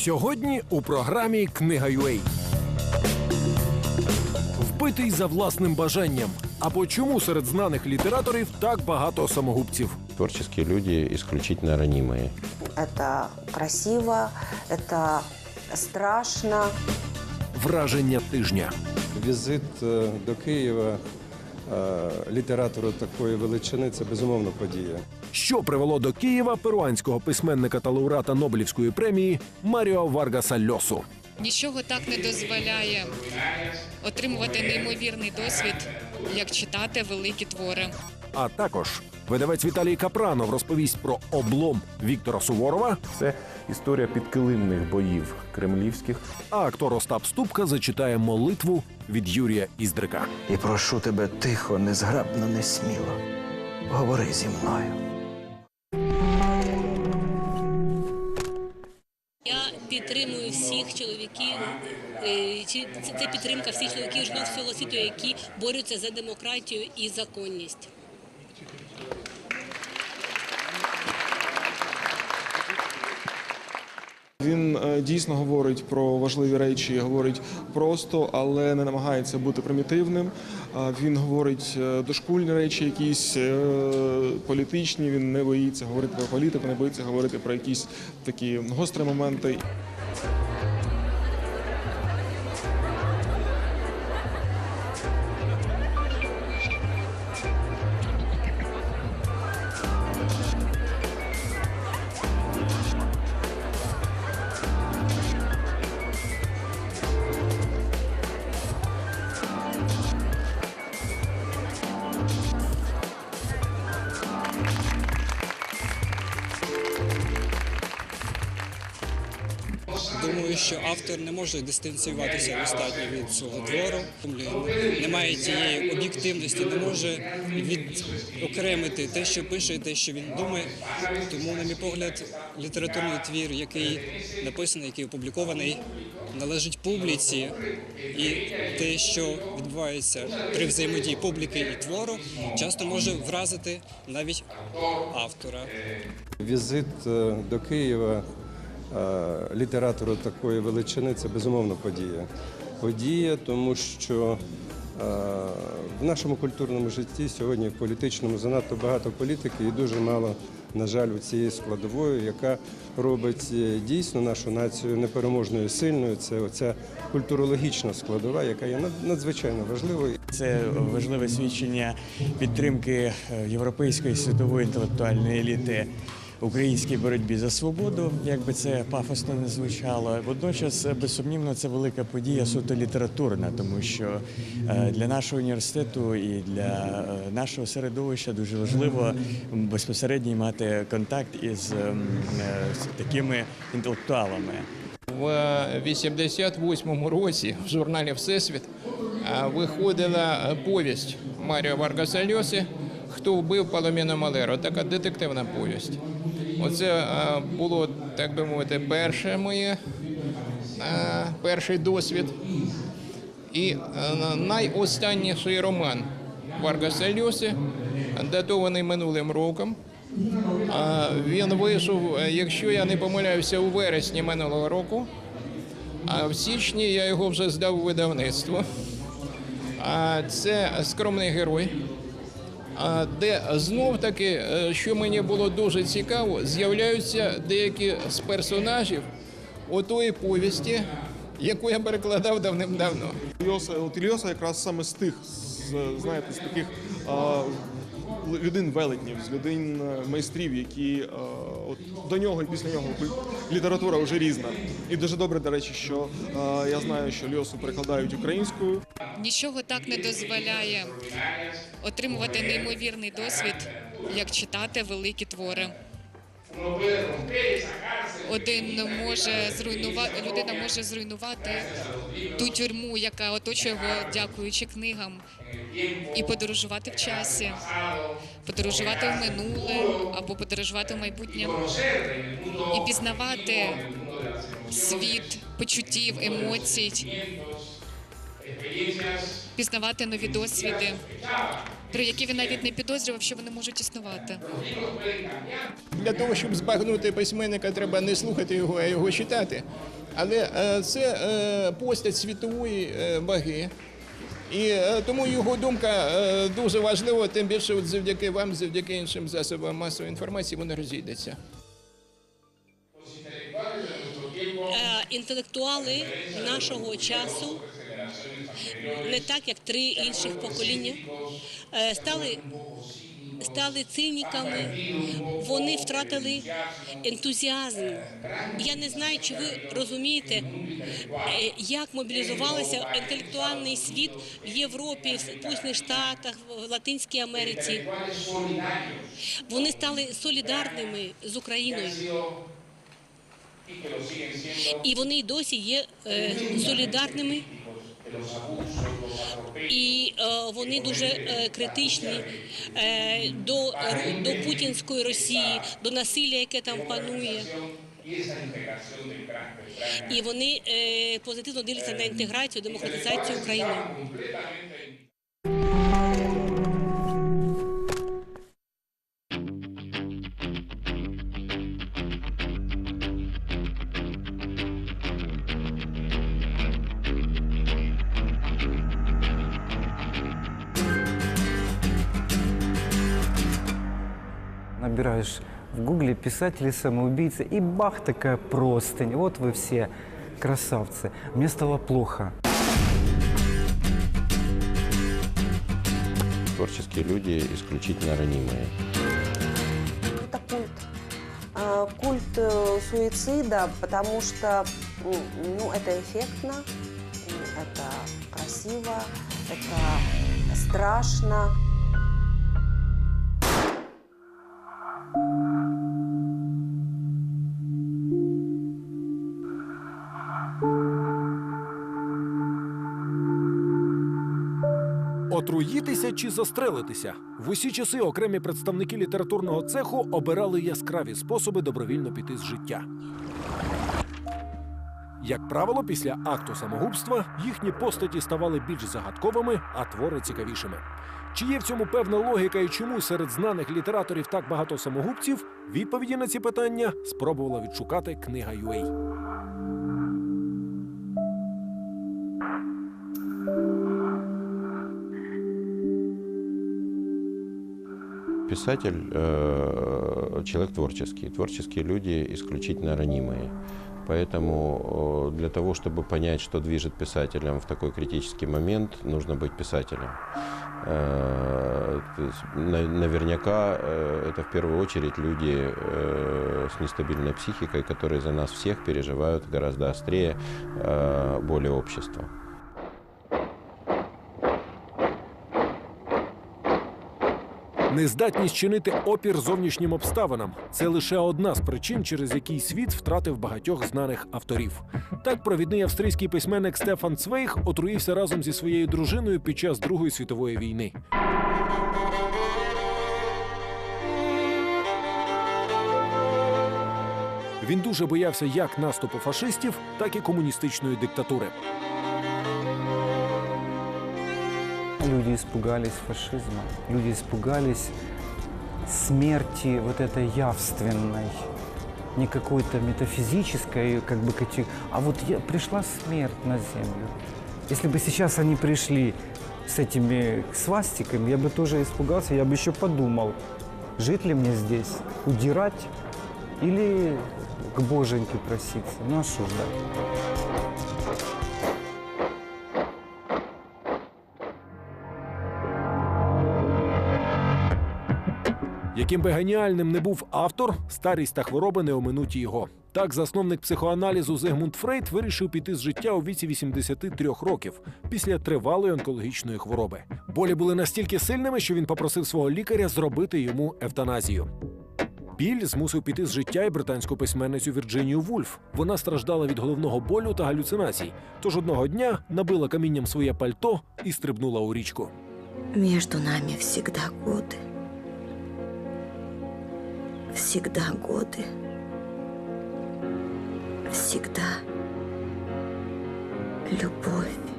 Сьогодні у програмі Книга UA. Вбитий за власним бажанням. Або чому серед знаних літераторів так багато самогубців? Творческие люди исключительно ранимые. Это красиво, это страшно. Враження тижня. Візит е, до Києва е, літератору такої величини це безумовно подія. Що привело до Києва перуанського письменника та лауреата Нобелівської премії Маріо Варгаса Льосу? Нічого так не дозволяє отримувати неймовірний досвід, як читати великі твори. А також видавець Віталій Капранов розповість про облом Віктора Суворова, Це історія підкилимних боїв кремлівських. а актор Остап Ступка зачитає молитву від Юрія Іздрика. І прошу тебе тихо, незграбно, несміло. Говори зі мною. Всіх чоловіків. е, Це підтримка всіх чоловіків жінок всього світу, які борються за демократію і законність. Він е, дійсно говорить про важливі речі, говорить просто, але не намагається бути примітивним. Він говорить е, дошкульні речі, якісь е, політичні. Він не боїться говорити про політику, не боїться говорити про якісь такі гострі моменти. Автор не може дистанціюватися достатньо від свого твору. Немає тієї об'єктивності, не може відокремити те, що пише, те, що він думає. Тому, на мій погляд, літературний твір, який написаний, який опублікований, належить публіці, і те, що відбувається при взаємодії публіки і твору, часто може вразити навіть автора. Візит е, до Києва літератору такої величини це безумовно подія. Подія, тому що е, в нашому культурному житті сьогодні в політичному занадто багато політики і дуже мало, на жаль, у цієї складової, яка робить е, дійсно нашу націю непереможною сильною. Це оця культурологічна складова, яка є над- надзвичайно важливою. Це важливе свідчення підтримки е, європейської світової інтелектуальної еліти українській боротьбі за свободу, як би це пафосно не звучало. Водночас, безсумнівно, це велика подія суто літературна, тому що е, для нашого університету і для е, нашого середовища дуже важливо безпосередньо мати контакт із ем, е, такими інтелектуалами. В 88-му році в журналі Всесвіт виходила повість Маріо Варгаса Льоси Хто вбив Паламіно Малеро? Така детективна повість. Оце було, так би мовити, перше моє, перший досвід. І е, найостанніший роман Варгаса Льоси, датований минулим роком. Він вийшов, е, якщо я не помиляюся, у вересні минулого року. А в січні я його вже здав у видавництво. Це скромний герой. Де знов таки, е, що мені було дуже цікаво, з'являються деякі з персонажів отої повісті, яку я перекладав давним-давно. От Ільоса якраз саме з тих, знаєте, з таких а, людей велетнів, з людин майстрів, які от до нього і після нього література вже різна. І дуже добре, до речі, що я знаю, що Льосу перекладають українською. Нічого так не дозволяє отримувати неймовірний досвід, як читати великі твори. Один може зруйнувати, людина може зруйнувати ту тюрму, яка оточує його, дякуючи книгам, і подорожувати в часі, подорожувати в минуле або подорожувати в майбутнє і пізнавати світ почуттів, емоцій, пізнавати нові досвіди, про які він навіть не підозрював, що вони можуть існувати. Для того, щоб збагнути письменника, треба не слухати його, а його читати. Але е, це е, постать світової е, ваги. І тому його думка дуже важлива, тим більше от завдяки вам, завдяки іншим засобам масової інформації, вона розійдеться. Інтелектуали нашого часу, не так як три інших покоління, е, стали, стали циніками, вони втратили ентузіазм. Я не знаю, чи ви розумієте, е, як мобілізувався інтелектуальний світ в Європі, в Сполучених Штатах, в Латинській Америці. Вони стали солідарними з Україною. І вони й досі є е, солідарними. І е, вони дуже е, критичні е, до, до путінської Росії, до насилля, яке там панує. І вони позитивно дивляться на інтеграцію, демократизацію України. Набираешь в гугле писатели-самоубийцы, и бах, такая простынь. Вот вы все красавцы. Мне стало плохо. Творческие люди исключительно ранимые. Это культ. Э, Культ э, суицида, потому что м, ну, это эффектно, это красиво, это страшно. Отруїтися чи застрелитися в усі часи окремі представники літературного цеху обирали яскраві способи добровільно піти з життя. Як правило, після акту самогубства їхні постаті ставали більш загадковими, а твори цікавішими. Чи є в цьому певна логіка і чому серед знаних літераторів так багато самогубців? Відповіді на ці питання спробувала відшукати книга UA. Писатель э, человек творческий. Творческие люди исключительно ранимые. Поэтому э, для того, чтобы понять, что движет писателем в такой критический момент, нужно быть писателем. Э, Наверняка э, это в первую очередь люди с нестабильной психикой, которые за нас всех переживают гораздо острее боли общества. Нездатність чинити опір зовнішнім обставинам це лише одна з причин, через які світ втратив багатьох знаних авторів. Так, провідний австрійський письменник Стефан Цвейг отруївся разом зі своєю дружиною під час Другої світової війни. Він дуже боявся як наступу фашистів, так і комуністичної диктатури. Люди испугались фашизма, люди испугались смерти вот этой явственной, не какой-то метафизической, как бы, а вот я, пришла смерть на землю. Если бы сейчас они пришли с этими свастиками, я бы тоже испугался, я бы еще подумал, жить ли мне здесь, удирать или к боженьке проситься. Ну а что ждать? Яким би геніальним не був автор, старість та хвороби не оминуть його. Так, засновник психоаналізу Зигмунд Фрейд вирішив піти з життя у віці 83 років після тривалої онкологічної хвороби. Болі були настільки сильними, що він попросив свого лікаря зробити йому евтаназію. Біль змусив піти з життя і британську письменницю Вірджинію Вульф. Вона страждала від головного болю та галюцинацій. Тож одного дня набила камінням своє пальто і стрибнула у річку. Между нами всегда годы. Всегда годы. Всегда любовь.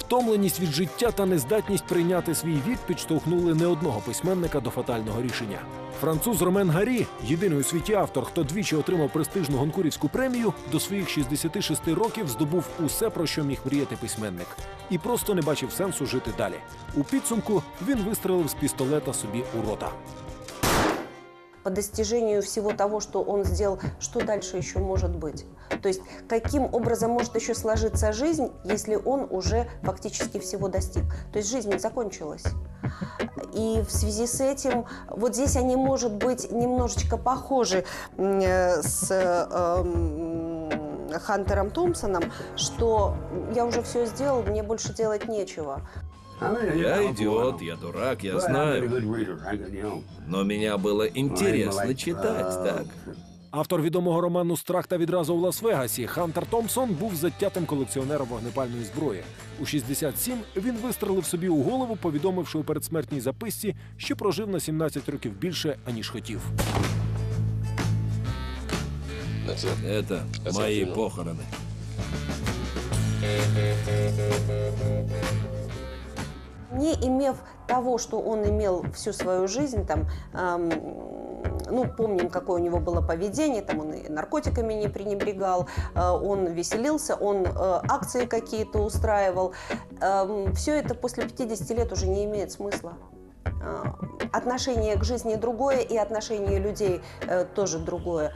Втомленість від життя та нездатність прийняти свій вік підштовхнули не одного письменника до фатального рішення. Француз Ромен Гарі, єдиний у світі автор, хто двічі отримав престижну гонкурівську премію, до своїх 66 років здобув усе, про що міг мріяти письменник, і просто не бачив сенсу жити далі. У підсумку він вистрелив з пістолета собі у рота. По достижению всего того, что он сделал, что дальше еще может быть? То есть каким образом может еще сложиться жизнь, если он уже фактически всего достиг? То есть жизнь не закончилась. И в связи с этим, вот здесь они, может быть, немножечко похожи с э, м, Хантером Томпсоном, что я уже все сделал, мне больше делать нечего. Я идиот, я дурак, я знаю. Но меня было интересно читать, так? Автор відомого роману Страх та відразу у Лас-Вегасі Хантер Томпсон був затятим колекціонером вогнепальної зброї. У 67 він вистрелив собі у голову, повідомивши у передсмертній записці, що прожив на 17 років більше, аніж хотів. Это мои похороны. Не имев того, что он имел всю свою жизнь, там, эм, ну, помним, какое у него было поведение, там он и наркотиками не пренебрегал, э, он веселился, он э, акции какие-то устраивал. все это после 50 лет уже не имеет смысла. Э, отношение к жизни другое, и отношение людей э, тоже другое.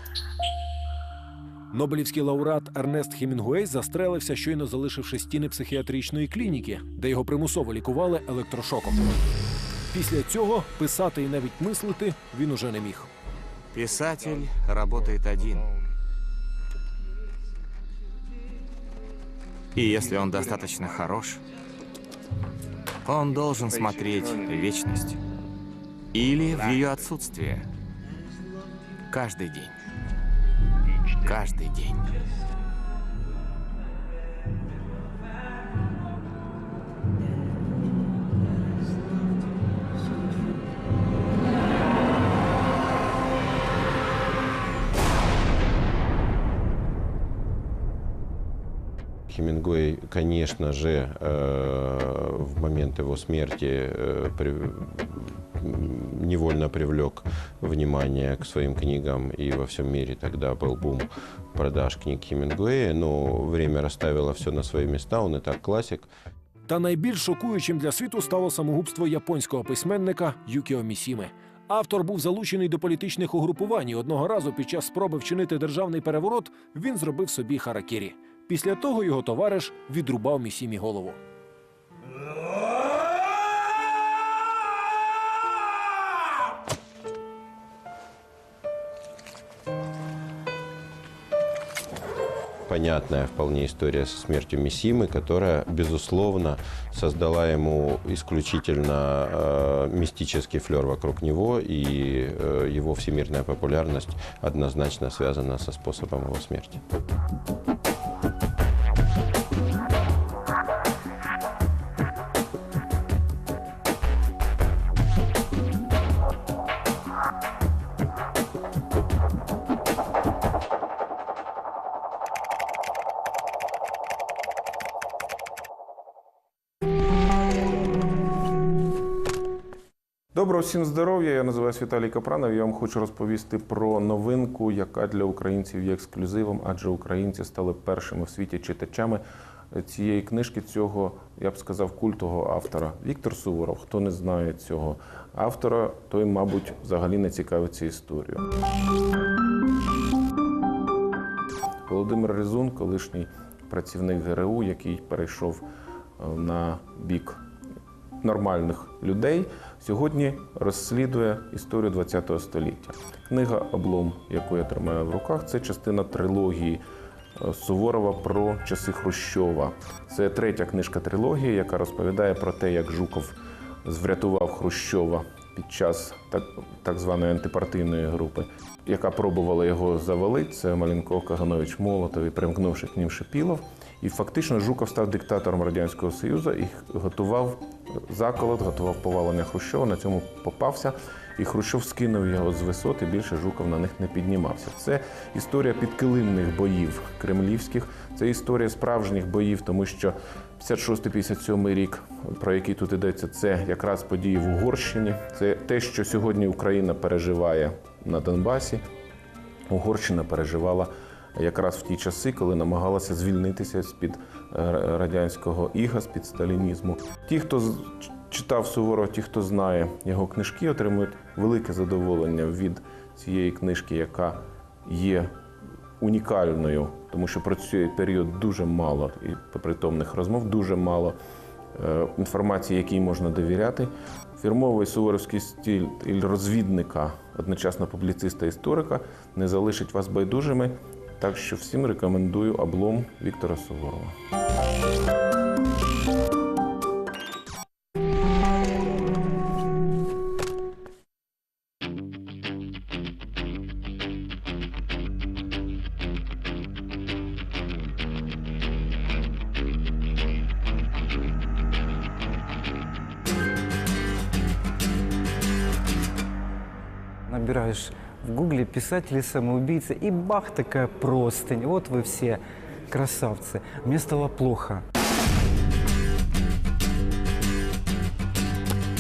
Нобелівський лауреат Ернест Хемінгуей застрелився, щойно залишивши стіни психіатричної клініки, де його примусово лікували електрошоком. Після цього писати і навіть мислити він уже не міг. Писатель работает один. И если он достаточно хорош, он должен смотреть вечность. Или в ее отсутствие. Каждый день. Каждый день. Хемингуэй, конечно же, э, в момент его смерти э, невольно привлек внимание к своим книгам, и во всем мире тогда был бум продаж книг Хемингуэя, но время расставило все на свои места, он и так классик. Та найбільш шокуючим для світу стало самогубство японського письменника Юкіо Місіми. Автор був залучений до політичних угрупувань. і Одного разу під час спроби вчинити державний переворот він зробив собі харакірі. Після того його товариш відрубав Місімі голову. Понятная вполне история со смертью Мисимы, которая, безусловно, создала ему исключительно э, мистический флер вокруг него, и э, его всемирная популярность однозначно связана со способом его смерти. Всім здоров'я. Я називаюся Віталій Капранов. Я вам хочу розповісти про новинку, яка для українців є ексклюзивом, адже українці стали першими в світі читачами цієї книжки, цього, я б сказав, культового автора. Віктор Суворов. Хто не знає цього автора, той, мабуть, взагалі не цікавиться історією. Володимир Резун, колишній працівник ГРУ, який перейшов е, на бік нормальних людей, сьогодні розслідує історію ХХ століття. Книга Облом, яку я тримаю в руках, це частина трилогії е, Суворова про часи Хрущова. Це третя книжка трилогії, яка розповідає про те, як Жуков врятував Хрущова під час так, так званої антипартійної групи, яка пробувала його завалити. Це Маленков, Каганович Молотов і примкнувши к ним Шипілов. І фактично Жуков став диктатором Радянського Союзу і готував заколот, готував повалення Хрущова, на цьому попався. І Хрущов скинув його з висот, і більше Жуков на них не піднімався. Це історія підкилимних боїв кремлівських, це історія справжніх боїв, тому що 56-57 рік, про який тут йдеться, це якраз події в Угорщині. Це те, що сьогодні Україна переживає на Донбасі. Угорщина переживала якраз в ті часи, коли намагалася звільнитися з-під е, радянського іга, з-під сталінізму. Ті, хто читав Суворова, ті, хто знає його книжки, отримують велике задоволення від цієї книжки, яка є унікальною, тому що про цей період дуже мало і притомних розмов, дуже мало е, інформації, якій можна довіряти. Фірмовий суворовський стиль розвідника, одночасно публіциста історика, не залишить вас байдужими. Так що всім рекомендую облом Віктора Суворова. Писатели-самоубийцы, и бах, такая простынь. Вот вы все красавцы. Мне стало плохо.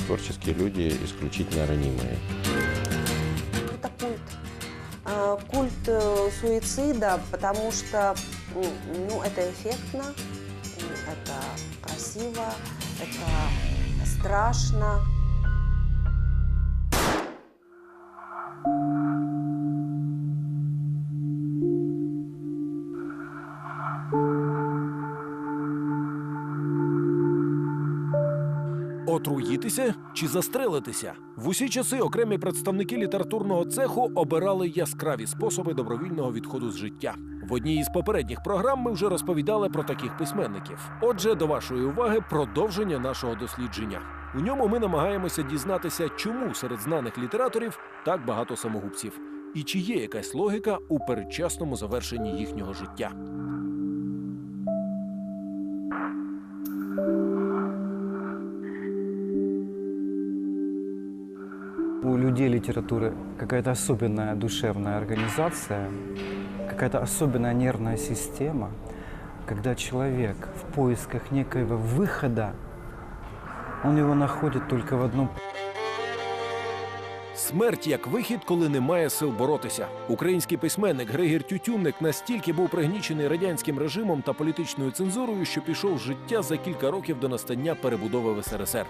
Творческие люди исключительно ранимые. Это культ. А, Культ э, суицида, потому что ну, это эффектно, это красиво, это страшно. Отруїтися чи застрелитися в усі часи окремі представники літературного цеху обирали яскраві способи добровільного відходу з життя. В одній із попередніх програм ми вже розповідали про таких письменників. Отже, до вашої уваги продовження нашого дослідження. У ньому ми намагаємося дізнатися, чому серед знаних літераторів так багато самогубців, і чи є якась логіка у передчасному завершенні їхнього життя. Литературы какая-то особенная душевная организация, какая-то особенная нервная система, когда человек в поисках некоего выхода, он его находит только в одном Смерть як вихід, коли немає сил боротися. Український письменник Григір Тютюнник настільки був пригнічений радянським режимом та політичною цензурою, що пішов життя за кілька років до настання перебудови в СРСР.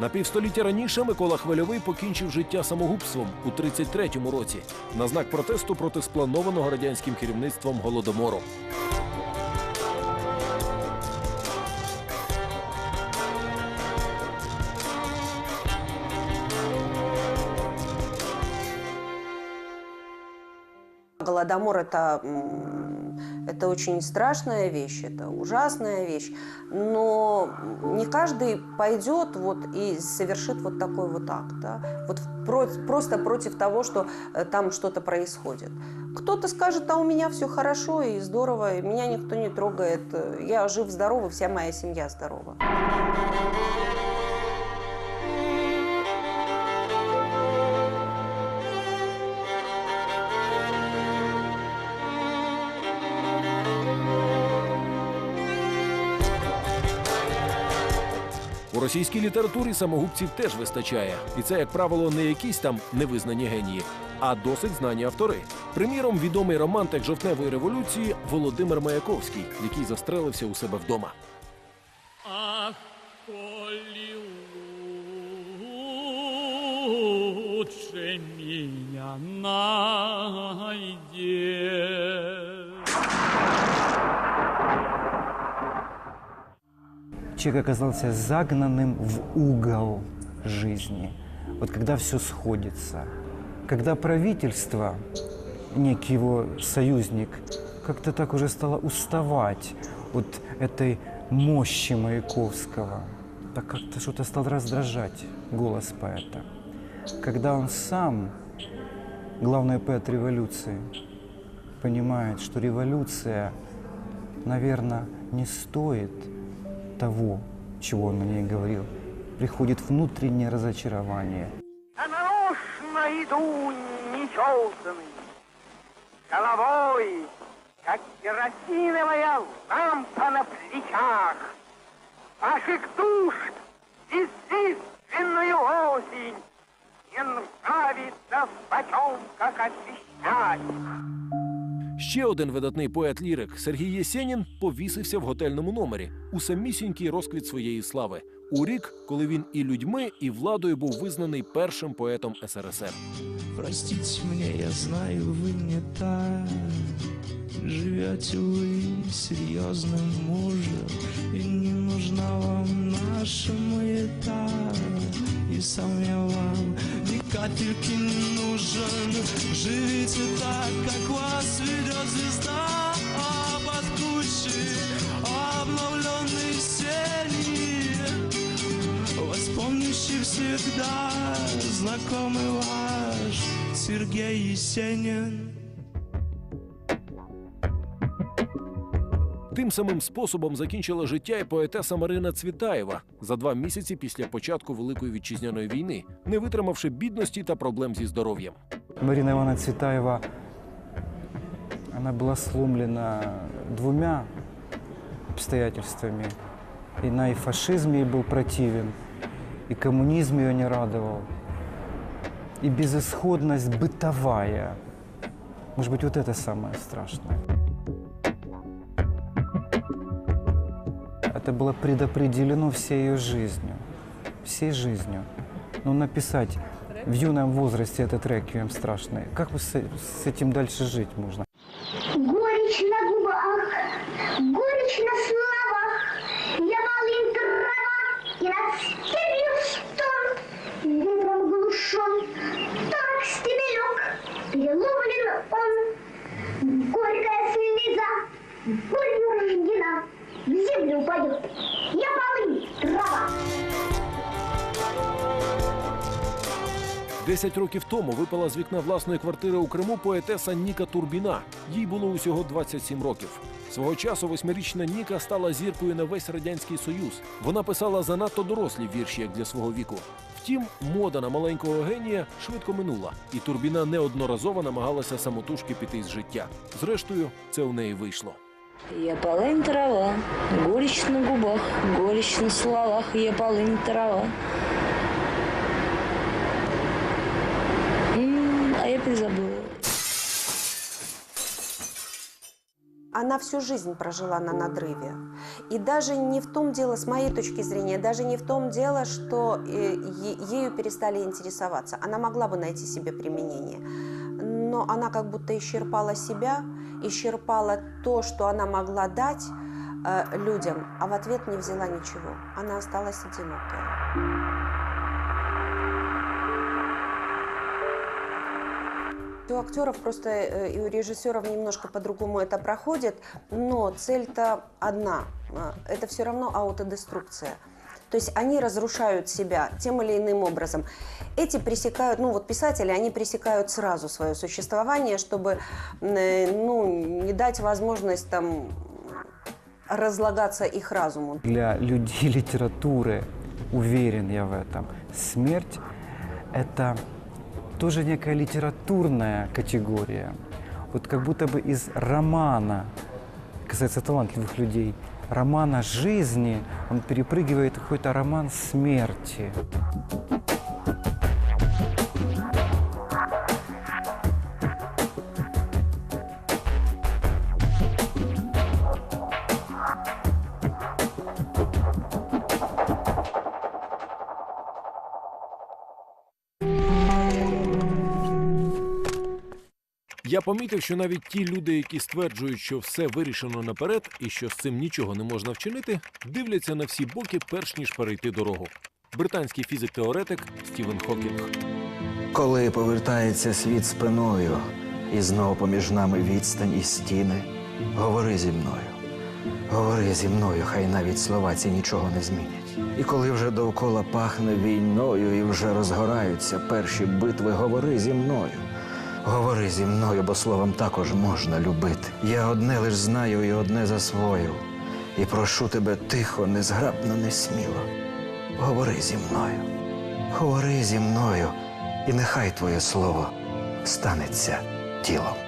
На півстоліття раніше Микола Хвильовий покінчив життя самогубством у 33-му році на знак протесту проти спланованого радянським керівництвом голодомору. Голодомор это, это очень страшная вещь, это ужасная вещь, но не каждый пойдет вот и совершит вот такой вот акт, да? вот про- просто против того, что э, там что-то происходит. Кто-то скажет, а у меня все хорошо и здорово, и меня никто не трогает, э, я жив, здоров, и вся моя семья здорова. У російській літературі самогубців теж вистачає, і це, як правило, не якісь там невизнані генії, а досить знані автори. Приміром, відомий романтик жовтневої революції Володимир Маяковський, який застрелився у себе вдома. Ах, коли меня найдешь. Человек оказался загнанным в угол жизни. Вот когда все сходится, когда правительство, некий его союзник, как-то так уже стало уставать от этой мощи Маяковского, так как-то что-то стал раздражать голос поэта. Когда он сам, главный поэт революции, понимает, что революция, наверное, не стоит того, чего он о ней говорил. Приходит внутреннее разочарование. А нарочно иду нечесанный, головой, как керосиновая лампа на плечах. Ваших душ естественную осень не нравится в потемках освещать. Ще один видатний поет-лірик Сергій Єсенін повісився в готельному номері у самісінький розквіт своєї слави. У рік, коли він і людьми, і владою був визнаний першим поетом СРСР. Простите мне, я знаю, вы не так Живете вы серьезным мужем И не нужна вам наша маята И сам я вам ни капельки не нужен Живите так, как вас ведет звезда А под кучей обновленной серии Вспомнивший всегда знакомый ваш Сергей Есенин. Тим самим способом закінчила життя і поетеса Марина Цвітаєва за два місяці після початку Великої вітчизняної війни, не витримавши бідності та проблем зі здоров'ям. Марина Ивановна Цветаева, она была сломлена двумя обстоятельствами. И на и фашизм ей был противен, и коммунизм ее не радовал, и безысходность бытовая. Может быть, вот это самое страшное. Это было предопределено всей ее жизнью. Всей жизнью. Но написать в юном возрасте этот реквием страшный, как вы с, с этим дальше жить можно? Горечь на губах, горечь на словах. Десять років тому випала з вікна власної квартири у Криму поетеса Ніка Турбіна. Їй було усього 27 років. Свого часу восьмирічна Ніка стала зіркою на весь радянський союз. Вона писала занадто дорослі вірші, як для свого віку. Втім, мода на маленького генія швидко минула, і Турбіна неодноразово намагалася самотужки піти з життя. Зрештою, це у неї вийшло. Я полынь трава, горечь на губах, горечь на словах, я полынь трава. А я перезабыла. Она всю жизнь прожила на надрыве. И даже не в том дело, с моей точки зрения, даже не в том дело, что э, ею перестали интересоваться. Она могла бы найти себе применение. Но она как будто исчерпала себя, исчерпала то, что она могла дать э, людям, а в ответ не взяла ничего. Она осталась одинокая. У актеров просто э, и у режиссеров немножко по-другому это проходит, но цель-то одна. Э, Это все равно аутодеструкция. То есть они разрушают себя тем или иным образом. Эти пресекают, ну вот писатели, они пресекают сразу свое существование, чтобы э, ну, не дать возможность там разлагаться их разуму. Для людей литературы, уверен я в этом, смерть – это тоже некая литературная категория. Вот как будто бы из романа, касается талантливых людей, романа жизни, он перепрыгивает в какой-то роман смерти. Я помітив, що навіть ті люди, які стверджують, що все вирішено наперед і що з цим нічого не можна вчинити, дивляться на всі боки, перш ніж перейти дорогу. Британський фізик-теоретик Стівен Хокінг. Коли повертається світ спиною, і знову поміж нами відстань і стіни, говори зі мною. Говори зі мною, хай навіть слова ці нічого не змінять. І коли вже довкола пахне війною і вже розгораються перші битви, говори зі мною. Говори зі мною, бо словом також можна любити. Я одне лиш знаю і одне засвоїв. і прошу тебе тихо, незграбно, несміло. Говори зі мною, говори зі мною, і нехай твоє слово станеться тілом.